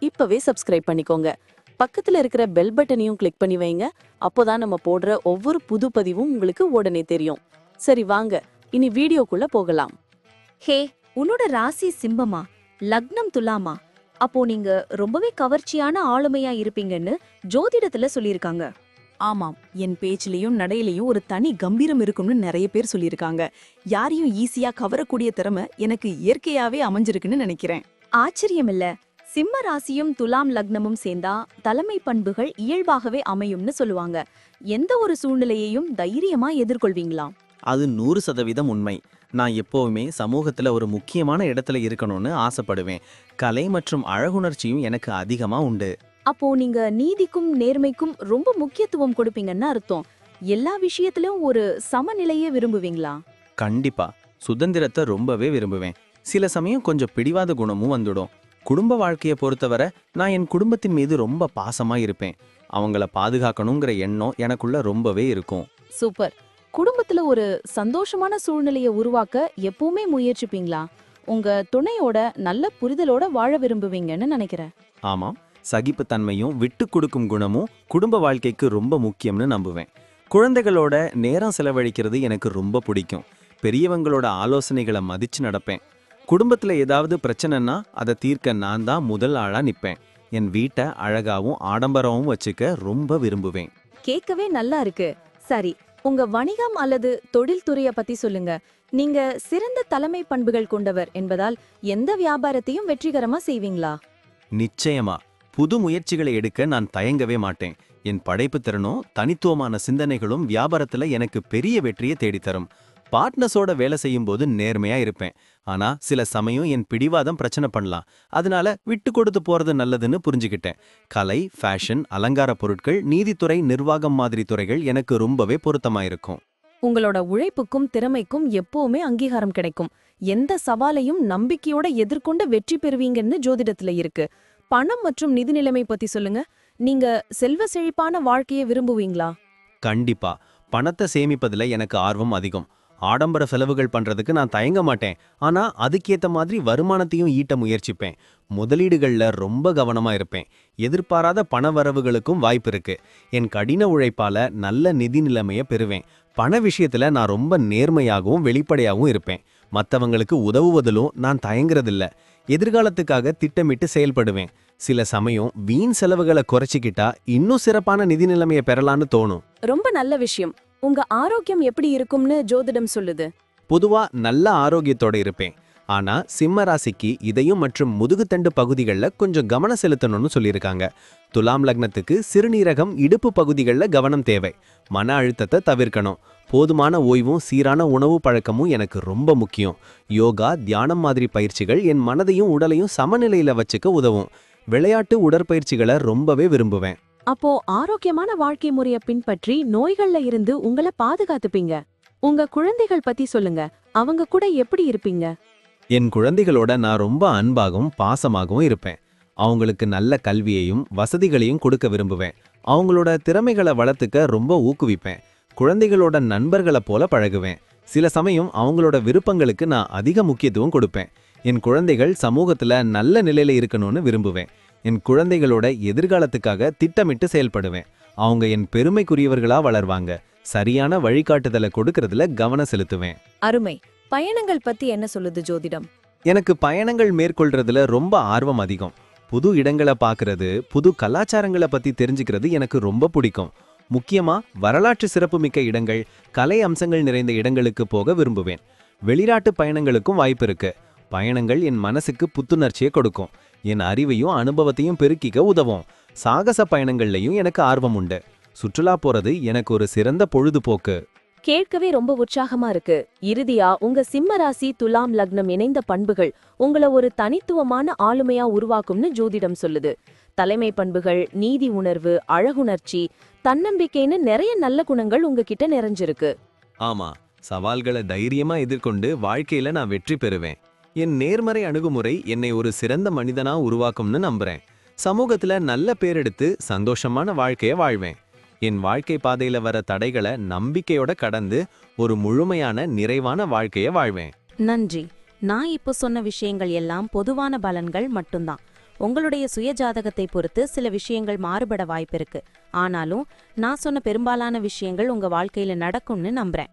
இப்பவே சப்ஸ்கிரைப் பண்ணிக்கோங்க. பக்கத்துல இருக்கிற பெல் பட்டனையும் கிளிக் பண்ணி வைங்க. அப்போதான் நம்ம போடுற ஒவ்வொரு புது பதிவும் உங்களுக்கு உடனே தெரியும். சரி வாங்க. இனி வீடியோக்குள்ள போகலாம். ஹே உன்னோட ராசி சிம்மமா? லக்னம் துலாமா? அப்போ நீங்க ரொம்பவே கவர்ச்சியான ஆளுமையா இருப்பீங்கன்னு ஜோதிடத்துல சொல்லியிருக்காங்க. ஆமாம் என் பேச்சிலையும் நடையிலையும் ஒரு தனி கம்பீரம் இருக்கும்னு நிறைய பேர் சொல்லியிருக்காங்க. யாரையும் ஈஸியா கவரக்கூடிய திறமை எனக்கு இயற்கையாவே அமைஞ்சிருக்குன்னு நினைக்கிறேன். ஆச்சரியமில்ல. சிம்ம ராசியும் துலாம் லக்னமும் சேர்ந்தா தலைமை பண்புகள் இயல்பாகவே அமையும்னு சொல்லுவாங்க. எந்த ஒரு சூழ்நிலையையும் தைரியமா எதிர்கொள்வீங்களாம் அது நூறு சதவீதம் உண்மை. நான் எப்போவுமே சமூகத்துல ஒரு முக்கியமான இடத்துல இருக்கணும்னு ஆசைப்படுவேன். கலை மற்றும் அழகுணர்ச்சியும் எனக்கு அதிகமா உண்டு. அப்போ நீங்க நீதிக்கும் நேர்மைக்கும் ரொம்ப முக்கியத்துவம் கொடுப்பீங்கன்னு அர்த்தம். எல்லா விஷயத்திலும் ஒரு சமநிலையை விரும்புவீங்களா? கண்டிப்பா. சுதந்திரத்தை ரொம்பவே விரும்புவேன். சில சமயம் கொஞ்சம் பிடிவாத குணமும் வந்துடும். குடும்ப வாழ்க்கையை பொறுத்தவரை நான் என் குடும்பத்தின் மீது ரொம்ப பாசமா இருப்பேன். அவங்கள பாதுகாக்கணுங்கிற எண்ணம் எனக்குள்ள ரொம்பவே இருக்கும். சூப்பர். குடும்பத்துல ஒரு சந்தோஷமான சூழ்நிலையை உருவாக்க எப்பவுமே முயற்சிப்பீங்களா? உங்க துணையோட நல்ல புரிதலோட வாழ விரும்புவீங்கன்னு நினைக்கிறேன். ஆமாம். சகிப்புத்தன்மையும் விட்டு கொடுக்கும் குணமும் குடும்ப வாழ்க்கைக்கு ரொம்ப முக்கியம்னு நம்புவேன். குழந்தைகளோட நேரம் செலவழிக்கிறது எனக்கு ரொம்ப பிடிக்கும். பெரியவங்களோட ஆலோசனைகளை மதிச்சு நடப்பேன். குடும்பத்துல ஏதாவது பிரச்சனைன்னா அதை தீர்க்க நான் தான் முதல் ஆளா நிப்பேன். என் வீட்டை அழகாவும் ஆடம்பரமும் வச்சுக்க ரொம்ப விரும்புவேன். கேட்கவே நல்லா இருக்கு. சரி உங்க வணிகம் அல்லது தொழில்துறைய பத்தி சொல்லுங்க. நீங்க சிறந்த தலைமை பண்புகள் கொண்டவர் என்பதால் எந்த வியாபாரத்தையும் வெற்றிகரமா செய்வீங்களா? நிச்சயமா. புது முயற்சிகளை எடுக்க நான் தயங்கவே மாட்டேன். என் படைப்புத் திறனும் தனித்துவமான சிந்தனைகளும் வியாபாரத்துல எனக்கு பெரிய வெற்றியை தேடித்தரும். பார்ட்னர்ஸோட வேலை செய்யும்போது நேர்மையா இருப்பேன். ஆனா சில சமயம் என் பிடிவாதம் பிரச்சனை பண்ணலாம். அதனால விட்டு கொடுத்து போறது நல்லதுன்னு புரிஞ்சுக்கிட்டேன். கலை ஃபேஷன் அலங்கார பொருட்கள் நீதித்துறை நிர்வாகம் மாதிரி துறைகள் எனக்கு ரொம்பவே பொருத்தமா இருக்கும். உங்களோட உழைப்புக்கும் திறமைக்கும் எப்பவுமே அங்கீகாரம் கிடைக்கும். எந்த சவாலையும் நம்பிக்கையோட எதிர்கொண்டு வெற்றி பெறுவீங்கன்னு ஜோதிடத்துல இருக்கு. பணம் மற்றும் நிதி நிலைமை பத்தி சொல்லுங்க. நீங்க செல்வ செழிப்பான வாழ்க்கையை விரும்புவீங்களா? கண்டிப்பா. பணத்தை சேமிப்பதுல எனக்கு ஆர்வம் அதிகம். ஆடம்பர செலவுகள் பண்றதுக்கு நான் தயங்க மாட்டேன். ஆனா அதுக்கேத்த மாதிரி வருமானத்தையும் ஈட்ட முயற்சிப்பேன். முதலீடுகளில் ரொம்ப கவனமா இருப்பேன். எதிர்பாராத பண வரவுகளுக்கும் வாய்ப்பு இருக்கு. என் கடின உழைப்பால நல்ல நிதி நிலைமையை பெறுவேன். பண விஷயத்துல நான் ரொம்ப நேர்மையாகவும் வெளிப்படையாகவும் இருப்பேன். மற்றவங்களுக்கு உதவுவதிலும் நான் தயங்குறதில்ல. எதிர்காலத்துக்காக திட்டமிட்டு செயல்படுவேன். சில சமயம் வீண் செலவுகளை குறைச்சிக்கிட்டா இன்னும் சிறப்பான நிதி நிலைமையை பெறலான்னு தோணும். ரொம்ப நல்ல விஷயம். உங்க ஆரோக்கியம் எப்படி இருக்கும்னு ஜோதிடம் சொல்லுது. பொதுவா நல்ல ஆரோக்கியத்தோட இருப்பேன். ஆனா சிம்ம ராசிக்கு இதயம் மற்றும் முதுகுத்தண்டு பகுதிகளில் கொஞ்சம் கவனம் செலுத்தணும்னு சொல்லியிருக்காங்க. துலாம் லக்னத்துக்கு சிறுநீரகம் இடுப்பு பகுதிகளில் கவனம் தேவை. மன அழுத்தத்தை தவிர்க்கணும். போதுமான ஓய்வும் சீரான உணவு பழக்கமும் எனக்கு ரொம்ப முக்கியம். யோகா தியானம் மாதிரி பயிற்சிகள் என் மனதையும் உடலையும் சமநிலையில் வச்சுக்க உதவும். விளையாட்டு உடற்பயிற்சிகளை ரொம்பவே விரும்புவேன். அப்போ ஆரோக்கியமான வாழ்க்கை முறைய பின்பற்றி நோய்கள்ல இருந்து உங்களை பாதுகாத்துப்பீங்க. உங்க குழந்தைகள் பத்தி சொல்லுங்க. அவங்க கூட எப்படி இருப்பீங்க? என் குழந்தைகளோட நான் ரொம்ப அன்பாகவும் பாசமாகவும் இருப்பேன். அவங்களுக்கு நல்ல கல்வியையும் வசதிகளையும் கொடுக்க விரும்புவேன். அவங்களோட திறமைகளை வளர்த்துக்க ரொம்ப ஊக்குவிப்பேன். குழந்தைகளோட நண்பர்களை போல பழகுவேன். சில சமயம் அவங்களோட விருப்பங்களுக்கு நான் அதிக முக்கியத்துவம் கொடுப்பேன். என் குழந்தைகள் சமூகத்துல நல்ல நிலையில இருக்கணும்னு விரும்புவேன். என் குழந்தைகளோட எதிர்காலத்துக்காக திட்டமிட்டு செயல்படுவேன். அவங்க என் பெருமைக்குரியவர்களா வளர்வாங்க. சரியான வழிகாட்டுதலை கொடுக்கறதுல கவனம் செலுத்துவேன். அருமை. பயணங்கள் பத்தி என்ன சொல்லுது ஜோதிடம்? எனக்கு பயணங்கள் மேற்கொள்றதுல ரொம்ப ஆர்வம் அதிகம். புது இடங்களை பார்க்கறது புது கலாச்சாரங்களை பத்தி தெரிஞ்சுக்கிறது எனக்கு ரொம்ப பிடிக்கும். முக்கியமா வரலாற்று சிறப்புமிக்க இடங்கள் கலை அம்சங்கள் நிறைந்த இடங்களுக்கு போக விரும்புவேன். வெளிநாட்டு பயணங்களுக்கும் வாய்ப்பு இருக்கு. பயணங்கள் என் மனசுக்கு புத்துணர்ச்சியை கொடுக்கும். என் அறிவையும் அனுபவத்தையும் பெருக்கிக்க உதவும். சாகச பயணங்கள்லயும் எனக்கு ஆர்வம் உண்டு. சுற்றுலா போறது எனக்கு ஒரு சிறந்த பொழுதுபோக்கு. கேட்கவே ரொம்ப உற்சாகமா இருக்கு. இறுதியா உங்க சிம்ம ராசி துலாம் லக்னம் இணைந்த பண்புகள் உங்கள ஒரு தனித்துவமான ஆளுமையா உருவாக்கும்னு ஜோதிடம் சொல்லுது. தலைமை பண்புகள் நீதி உணர்வு அழகுணர்ச்சி தன்னம்பிக்கைன்னு நிறைய நல்ல குணங்கள் உங்ககிட்ட நிறைஞ்சிருக்கு. ஆமா சவால்களை தைரியமா எதிர்கொண்டு வாழ்க்கையில நான் வெற்றி பெறுவேன். என் நேர்மறை அணுகுமுறை என்னை ஒரு சிறந்த மனிதனா உருவாக்கும்னு நம்புறேன். சமூகத்துல நல்ல பேரெடுத்து சந்தோஷமான வாழ்க்கைய வாழ்வேன். என் வாழ்க்கை பாதையில வர தடைகளை நம்பிக்கையோட கடந்து ஒரு முழுமையான நிறைவான வாழ்க்கைய வாழ்வேன். நன்றி. நான் இப்போ சொன்ன விஷயங்கள் எல்லாம் பொதுவான பலன்கள் மட்டும்தான். உங்களுடைய சுய ஜாதகத்தை பொறுத்து சில விஷயங்கள் மாறுபட வாய்ப்பிருக்கு ஆனாலும் நான் சொன்ன பெரும்பாலான விஷயங்கள் உங்க வாழ்க்கையில நடக்கும்னு நம்புறேன்.